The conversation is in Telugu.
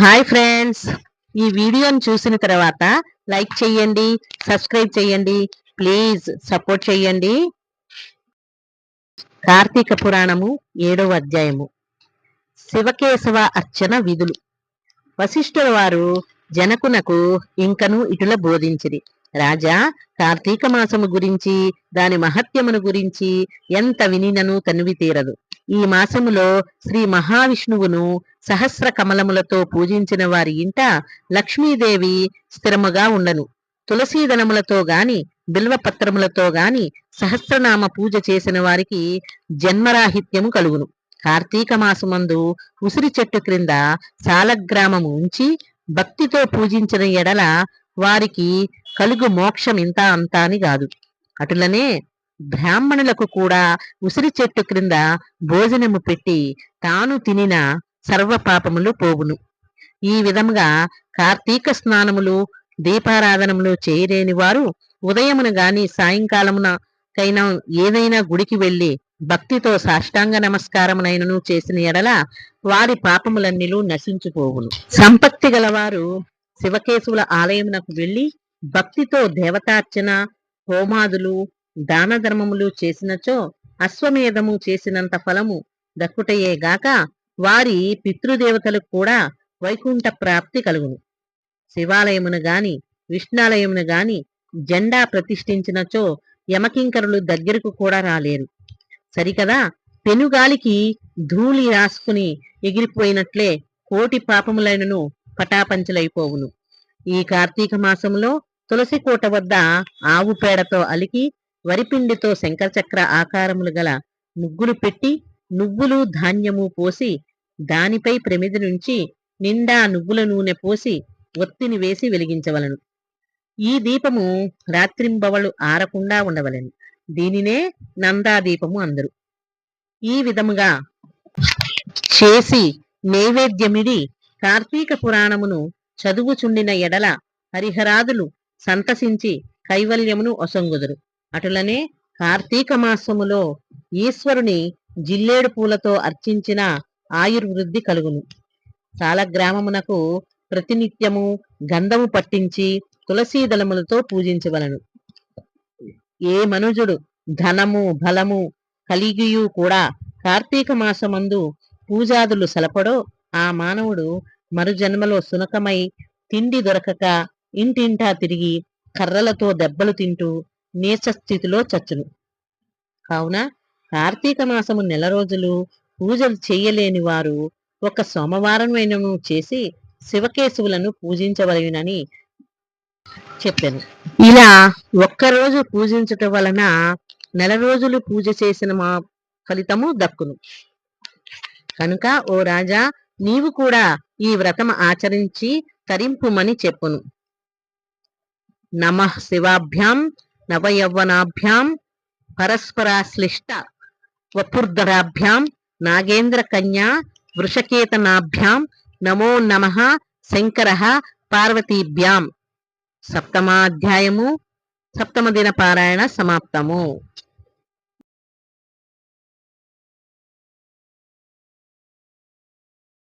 Hi friends. ఈ వీడియోని చూసిన తర్వాత లైక్ చేయండి సబ్స్క్రైబ్ చేయండి ప్లీజ్ సపోర్ట్ చేయండి. కార్తీక పురాణము ఏడవ అధ్యాయము. శివకేశవ అర్చన విధులు. వశిష్ఠుల వారు జనకునకు ఇంకను ఇటుల బోధించిరి. రాజా కార్తీక మాసము గురించి దాని మహత్యమును గురించి ఎంత వినినను తనివి తీరదు. ఈ మాసములో శ్రీ మహావిష్ణువును సహస్ర కమలములతో పూజించిన వారి ఇంట లక్ష్మీదేవి స్థిరముగా ఉండను. తులసీదనములతో గాని బిల్వపత్రములతో గాని సహస్రనామ పూజ చేసిన వారికి జన్మరాహిత్యము కలుగును. కార్తీక మాసమందు ఉసిరి చెట్టు క్రింద సాలగ్రామము ఉంచి భక్తితో పూజించిన ఎడల వారికి కలుగు మోక్షం ఇంత అంతా అని కాదు. అటులనే బ్రాహ్మణులకు కూడా ఉసిరి చెట్టు క్రింద భోజనము పెట్టి తాను తినిన సర్వ పాపములు పోవును. ఈ విధముగా కార్తీక స్నానములు దీపారాధనములు చేయలేని వారు ఉదయమున గాని సాయంకాలమున కైనా ఏదైనా గుడికి వెళ్ళి భక్తితో సాష్టాంగ నమస్కారమునైనను చేసిన ఎడల వారి పాపములన్నీలు నశించుపోవును. సంపత్తి గలవారు శివకేశవుల ఆలయమునకు వెళ్ళి భక్తితో దేవతార్చన హోమాదులు దాన ధర్మములు చేసినచో అశ్వమేధము చేసినంత ఫలము దక్కుటయే గాక వారి పితృదేవతలకు కూడా వైకుంఠ ప్రాప్తి కలుగును. శివాలయమును గాని విష్ణాలయమును గాని జెండా ప్రతిష్ఠించినచో యమకింకరులు దగ్గరకు కూడా రాలేరు. సరికదా? పెనుగాలికి ధూళి రాసుకుని ఎగిరిపోయినట్లే కోటి పాపములైనను పటాపంచలైపోవును. ఈ కార్తీక మాసములో తులసి కోట వద్ద ఆవు పేడతో అలికి వరిపిండితో శంకరచక్ర ఆకారములు గల ముగ్గులు పెట్టి నువ్వులు ధాన్యము పోసి దానిపై ప్రమిది నుంచి నిండా నువ్వుల నూనె పోసి ఒత్తిని వేసి వెలిగించవలను. ఈ దీపము రాత్రింబవలు ఆరకుండా ఉండవలెను. దీనినే నందాదీపము అందరు. ఈ విధముగా చేసి నైవేద్యమిడి కార్తీక పురాణమును చదువుచుండిన ఎడల హరిహరాదులు సంతసించి కైవల్యమును ఒసంగుదురు. అటులనే కార్తీక మాసములో ఈశ్వరుని జిల్లేడు పూలతో అర్చించిన ఆయుర్వృద్ధి కలుగును. సాలగ్రామమునకు ప్రతినిత్యము గంధము పట్టించి తులసీ దళములతో పూజించవలను. ఏ మనుజుడు ధనము బలము కలిగియు కూడా కార్తీక మాసమందు పూజాదులు సలపడో ఆ మానవుడు మరుజన్మలో సునకమై తిండి దొరకక ఇంటింటా తిరిగి కర్రలతో దెబ్బలు తింటూ నీచ స్థితిలో చచ్చును. కావున కార్తీక మాసము నెల రోజులు పూజలు చేయలేని వారు ఒక సోమవారమైనను చేసి శివకేశవులను పూజించవలయునని చెప్పాను. ఇలా ఒక్కరోజు పూజించటం వలన నెల రోజులు పూజ చేసిన మా ఫలితము దక్కును. కనుక ఓ రాజా నీవు కూడా ఈ వ్రతం ఆచరించి తరింపుమని చెప్పును. నమ శివాభ్యాం నవయవ్వనాభ్యాం పరస్పరాశ్లిష్ట వపుర్ధరాభ్యాం నాగేంద్ర కన్యా వృషకేతనాభ్యాం నమో నమ శంకర పార్వతీభ్యాం. సప్తమాధ్యాయము సప్తమ దిన పారాయణ సమాప్తము.